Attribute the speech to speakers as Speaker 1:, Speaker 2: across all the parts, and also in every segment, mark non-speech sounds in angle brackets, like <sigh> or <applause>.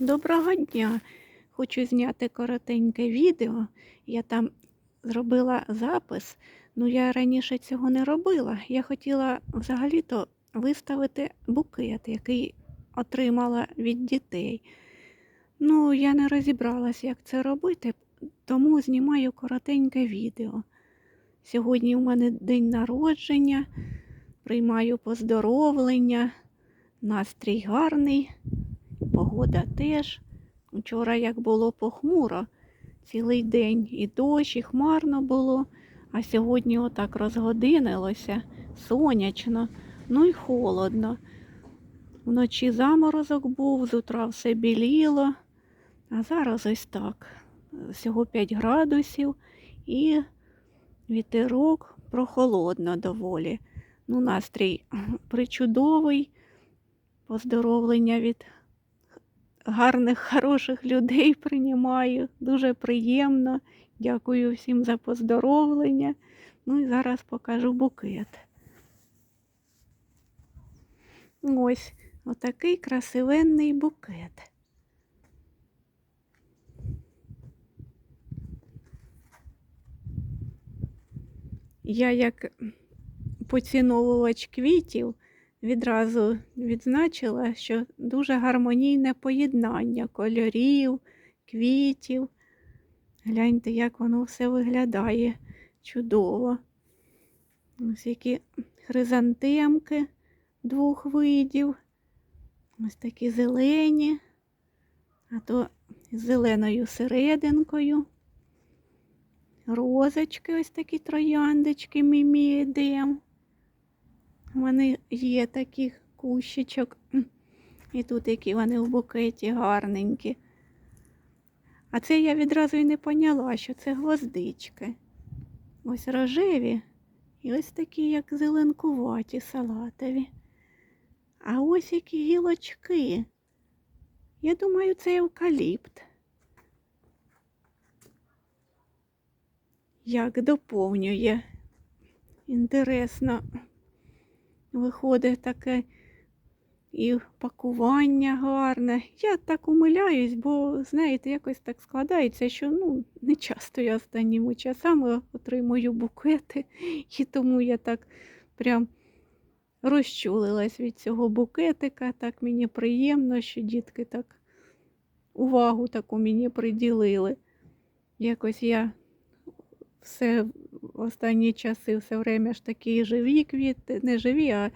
Speaker 1: Доброго дня! Хочу зняти коротеньке відео. Я там зробила запис, ну я раніше цього не робила. Я хотіла взагалі-то виставити букет, який отримала від дітей. Ну, я не розібралась, як це робити, тому знімаю коротеньке відео. Сьогодні у мене день народження, приймаю поздоровлення, настрій гарний. Погода теж. Вчора як було похмуро, цілий день і дощ, і хмарно було, а сьогодні отак розгодинилося, сонячно, ну і холодно. Вночі заморозок був, з утра все біліло, а зараз ось так. Всього 5 градусів і вітерок прохолодно доволі. Ну, настрій <clears throat> причудовий, поздоровлення від гарних, хороших людей приймаю. Дуже приємно. Дякую всім за поздоровлення. Ну і зараз покажу букет. Ось отакий красивенний букет. Я як поціновувач квітів відразу відзначила, що дуже гармонійне поєднання кольорів, квітів. Гляньте, як воно все виглядає чудово. Ось які хризантемки двох видів. Ось такі зелені, а то з зеленою серединкою. Розочки, ось такі трояндочки мімієдем. Вони є таких кущичок. І тут які вони в букеті гарненькі. А це я відразу і не поняла, що це гвоздички. Ось рожеві і ось такі, як зеленкуваті салатові. А ось які гілочки. Я думаю, це евкаліпт. Як доповнює. Інтересно. Виходить таке і пакування гарне. Я так умиляюсь, бо, знаєте, якось так складається, що ну, не часто я останніми часами отримую букети, і тому я так прям розчулилась від цього букетика. Так мені приємно, що дітки так увагу таку мені приділили. Якось я все останні часи все время ж такі живі квіти, не живі, а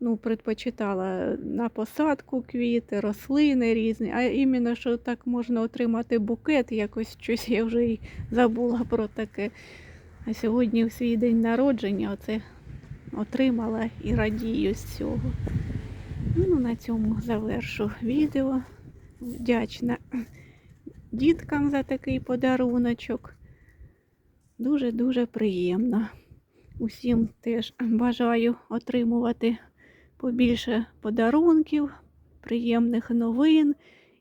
Speaker 1: ну, предпочитала на посадку квіти, рослини різні, а іменно, що так можна отримати букет, якось щось я вже й забула про таке. А сьогодні в свій день народження оце отримала і радію з цього. Ну, на цьому завершу відео. Вдячна діткам за такий подаруночок. Дуже-дуже приємно. Усім теж бажаю отримувати побільше подарунків, приємних новин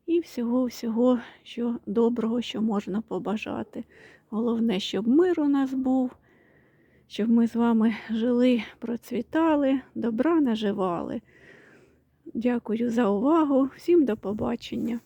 Speaker 1: і всього-всього, що доброго, що можна побажати. Головне, щоб мир у нас був, щоб ми з вами жили, процвітали, добра наживали. Дякую за увагу. Всім до побачення.